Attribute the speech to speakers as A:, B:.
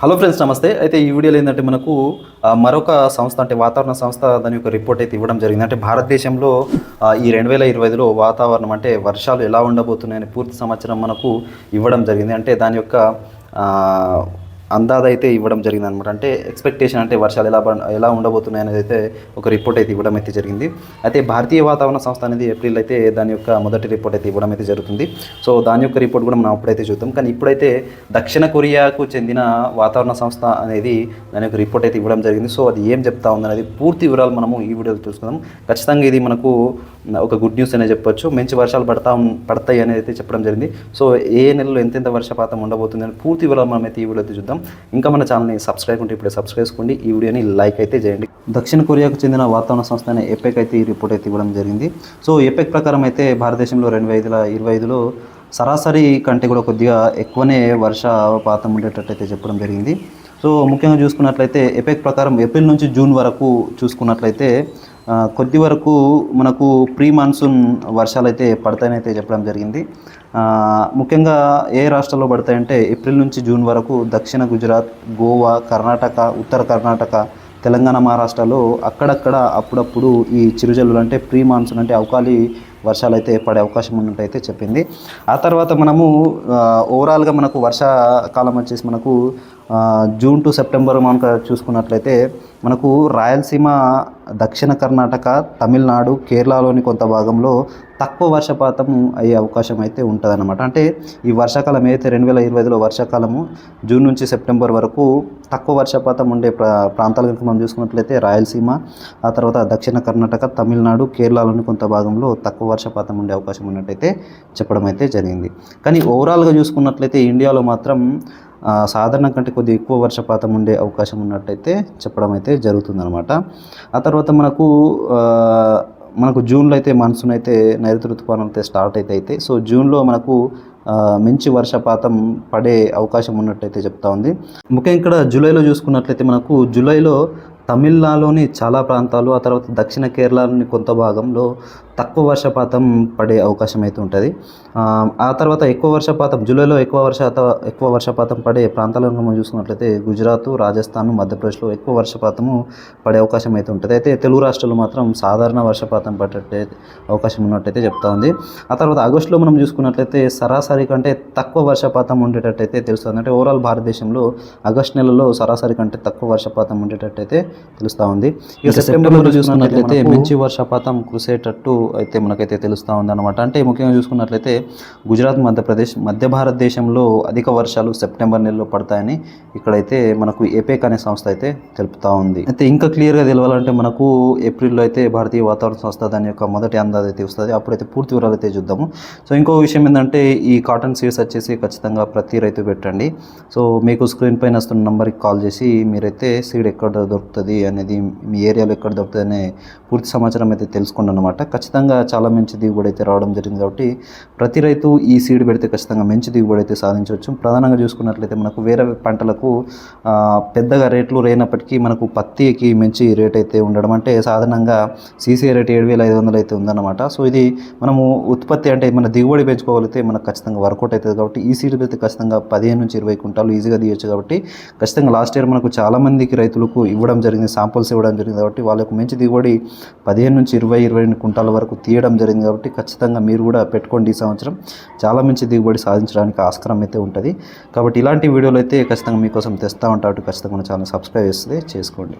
A: Hello friends నమస్తే. అయితే ఈ వీడియోలో ఏంటంటే మనకు మరొక సంస్థ అంటే వాతావరణ సంస్థ దాని యొక్క రిపోర్ట్ అయితే ఇవ్వడం జరిగింది. అంటే భారతదేశంలో ఈ రెండు వేల ఇరవై ఐదులో వాతావరణం అంటే వర్షాలు ఎలా ఉండబోతున్నాయని పూర్తి సంవత్సరం మనకు ఇవ్వడం జరిగింది. అంటే దాని యొక్క అందాదైతే ఇవ్వడం జరిగింది అనమాట అంటే ఎక్స్పెక్టేషన్ అంటే వర్షాలు ఎలా పడ- ఎలా ఉండబోతున్నాయి అనేది అయితే ఒక రిపోర్ట్ అయితే ఇవ్వడం అయితే జరిగింది. అయితే భారతీయ వాతావరణ సంస్థ అనేది ఏప్రిల్ అయితే దాని యొక్క మొదటి రిపోర్ట్ అయితే ఇవ్వడం అయితే జరుగుతుంది. సో దాని యొక్క రిపోర్ట్ కూడా మనం అప్పుడైతే చూద్దాం. కానీ ఇప్పుడైతే దక్షిణ కొరియాకు చెందిన వాతావరణ సంస్థ అనేది దాని యొక్క రిపోర్ట్ అయితే ఇవ్వడం జరిగింది. సో అది ఏం చెప్తా ఉందనేది పూర్తి వివరాలు మనము ఈ వీడియోలో తెలుసుకుందాం. ఖచ్చితంగా ఇది మనకు ఒక గుడ్ న్యూస్ అనే చెప్పొచ్చు. మంచి వర్షాలు పడతా పడతాయి అనేది అయితే చెప్పడం జరిగింది. సో ఏ నెలలో ఎంతెంత వర్షపాతం ఉండబోతుంది అని పూర్తి వివరాలు మనం అయితే ఈ వీడియో చూద్దాం. చేద్దాం. ఇంకా మన ఛానల్ని సబ్స్క్రైబ్ ఉంటే ఇప్పుడే సబ్స్క్రైబ్ చేసుకోండి. ఈ వీడియోని లైక్ అయితే చేయండి. దక్షిణ కొరియాకు చెందిన వాతావరణ సంస్థ అయిన ఎపెక్ అయితే ఈ రిపోర్ట్ అయితే ఇవ్వడం జరిగింది. సో ఎపెక్ ప్రకారం అయితే భారతదేశంలో రెండు వేల ఇరవై ఐదులో సరాసరి కంటే కూడా కొద్దిగా ఎక్కువనే వర్షపాతం ఉండేటట్టు అయితే చెప్పడం జరిగింది. సో ముఖ్యంగా చూసుకున్నట్లయితే ఎపెక్ ప్రకారం ఏప్రిల్ నుంచి జూన్ వరకు చూసుకున్నట్లయితే కొద్ది వరకు మనకు ప్రీ మాన్సూన్ వర్షాలు అయితే పడతాయని అయితే చెప్పడం జరిగింది. ముఖ్యంగా ఏ రాష్ట్రాల్లో పడతాయంటే ఏప్రిల్ నుంచి జూన్ వరకు దక్షిణ గుజరాత్ గోవా కర్ణాటక ఉత్తర కర్ణాటక తెలంగాణ మహారాష్ట్రలో అక్కడక్కడ అప్పుడప్పుడు ఈ చిరుజల్లులు అంటే ప్రీ మాన్సూన్ అంటే అవకాలి వర్షాలు అయితే పడే అవకాశం ఉన్నట్టయితే చెప్పింది. ఆ తర్వాత మనము ఓవరాల్గా మనకు వర్షాకాలం వచ్చేసి మనకు జూన్ టు సెప్టెంబర్ మనకు చూసుకున్నట్లయితే మనకు రాయలసీమ దక్షిణ కర్ణాటక తమిళనాడు కేరళలోని కొంత భాగంలో తక్కువ వర్షపాతం అయ్యే అవకాశం అయితే ఉంటుందన్నమాట. అంటే ఈ వర్షాకాలం ఏదైతే రెండు వేల ఇరవై ఐదులో వర్షాకాలము జూన్ నుంచి సెప్టెంబర్ వరకు తక్కువ వర్షపాతం ఉండే ప్రా ప్రాంతాలు కనుక మనం చూసుకున్నట్లయితే రాయలసీమ ఆ తర్వాత దక్షిణ కర్ణాటక తమిళనాడు కేరళలోని కొంత భాగంలో తక్కువ వర్షపాతం ఉండే అవకాశం ఉన్నట్టయితే చెప్పడం అయితే జరిగింది. కానీ ఓవరాల్గా చూసుకున్నట్లయితే ఇండియాలో మాత్రం సాధారణం కంటే కొద్దిగా ఎక్కువ వర్షపాతం ఉండే అవకాశం ఉన్నట్టయితే చెప్పడం అయితే జరుగుతుందన్నమాట. ఆ తర్వాత మనకు మనకు జూన్లో అయితే మాన్సూన్ అయితే నైరుతి ఋతుపానం అయితే స్టార్ట్ అయితే అయితే సో జూన్లో మనకు మంచి వర్షపాతం పడే అవకాశం ఉన్నట్టయితే చెప్తా ఉంది. ముఖ్యంగా ఇక్కడ జూలైలో చూసుకున్నట్లయితే మనకు జూలైలో తమిళనాడులోని చాలా ప్రాంతాలు ఆ తర్వాత దక్షిణ కేరళలోని కొంత భాగంలో తక్కువ వర్షపాతం పడే అవకాశం అయితే ఉంటుంది. ఆ, తర్వాత ఎక్కువ వర్షపాతం జూలైలో ఎక్కువ వర్షాత ఎక్కువ వర్షపాతం పడే ప్రాంతాలను మనం చూసుకున్నట్లయితే గుజరాత్ రాజస్థాన్ మధ్యప్రదేశ్లో ఎక్కువ వర్షపాతము పడే అవకాశం అయితే ఉంటుంది. అయితే తెలుగు రాష్ట్రాల్లో మాత్రం సాధారణ వర్షపాతం పడే అవకాశం ఉన్నట్టయితే చెప్తా ఉంది. ఆ తర్వాత ఆగస్టులో మనం చూసుకున్నట్లయితే సరాసరి కంటే తక్కువ వర్షపాతం ఉండేటట్టయితే తెలుస్తుంది. అంటే ఓవరాల్ భారతదేశంలో ఆగస్ట్ నెలలో సరాసరి కంటే తక్కువ వర్షపాతం ఉండేటట్టయితే తెలుస్తూ ఉంది. ఇక సెప్టెంబర్లో చూసుకున్నట్లయితే మంచి వర్షపాతం కురిసేటట్టు అయితే మనకైతే తెలుస్తూ ఉందన్నమాట. అంటే ముఖ్యంగా చూసుకున్నట్లయితే గుజరాత్ మధ్యప్రదేశ్ మధ్య భారతదేశంలో అధిక వర్షాలు సెప్టెంబర్ నెలలో పడతాయని ఇక్కడైతే మనకు ఏపేక్ అనే సంస్థ అయితే తెలుపుతూ ఉంది. అయితే ఇంకా క్లియర్గా తెలవాలంటే మనకు ఏప్రిల్లో అయితే భారతీయ వాతావరణ సంస్థ దాని యొక్క మొదటి అందాజ అయితే వస్తుంది. అప్పుడైతే పూర్తి వివరాలు అయితే చూద్దాము. సో ఇంకో విషయం ఏంటంటే ఈ కాటన్ సీడ్స్ వచ్చేసి ఖచ్చితంగా ప్రతి రైతు పెట్టండి. సో మీకు స్క్రీన్ పైన వస్తున్న నెంబర్కి కాల్ చేసి మీరైతే సీడ్ ఎక్కడ దొరుకుతుంది అనేది మీ ఏరియాలో ఎక్కడ దొరుకుతుంది అనే పూర్తి సమాచారం అయితే తెలుసుకోండి అనమాట ఖచ్చితంగా ఖచ్చితంగా చాలా మంచి దిగుబడి అయితే రావడం జరిగింది కాబట్టి ప్రతి రైతు ఈ సీడ్ పెడితే ఖచ్చితంగా మంచి దిగుబడి అయితే సాధించవచ్చు. ప్రధానంగా చూసుకున్నట్లయితే మనకు వేరే పంటలకు పెద్దగా రేట్లు లేనప్పటికీ మనకు పత్తికి మంచి రేట్ అయితే ఉండడం అంటే సాధారణంగా సీసీ రేట్ ఏడు వేల ఐదు వందలు అయితే ఉందన్నమాట. సో ఇది మనము ఉత్పత్తి అంటే మన దిగుబడి పెంచుకోగలిగితే మనకు ఖచ్చితంగా వర్కౌట్ అవుతుంది కాబట్టి ఈ సీడ్ పెడితే ఖచ్చితంగా పదిహేను నుంచి ఇరవై కుంటాలు ఈజీగా తీయచ్చు కాబట్టి ఖచ్చితంగా లాస్ట్ ఇయర్ మనకు చాలా మందికి రైతులకు ఇవ్వడం జరిగింది సాంపుల్స్ ఇవ్వడం జరిగింది కాబట్టి వాళ్ళకు మంచి దిగుబడి పదిహేను నుంచి ఇరవై ఇరవై రెండు కుంటాల వరకు తీయడం జరిగింది కాబట్టి ఖచ్చితంగా మీరు కూడా పెట్టుకోండి ఈ సంవత్సరం. చాలా మంచి దిగుబడి సాధించడానికి ఆస్కారం అయితే ఉంటుంది. కాబట్టి ఇలాంటి వీడియోలు అయితే ఖచ్చితంగా మీకోసం తెస్తూ ఉంటా ఖచ్చితంగా మన ఛానల్ సబ్స్క్రైబ్ చేస్తే చేసుకోండి.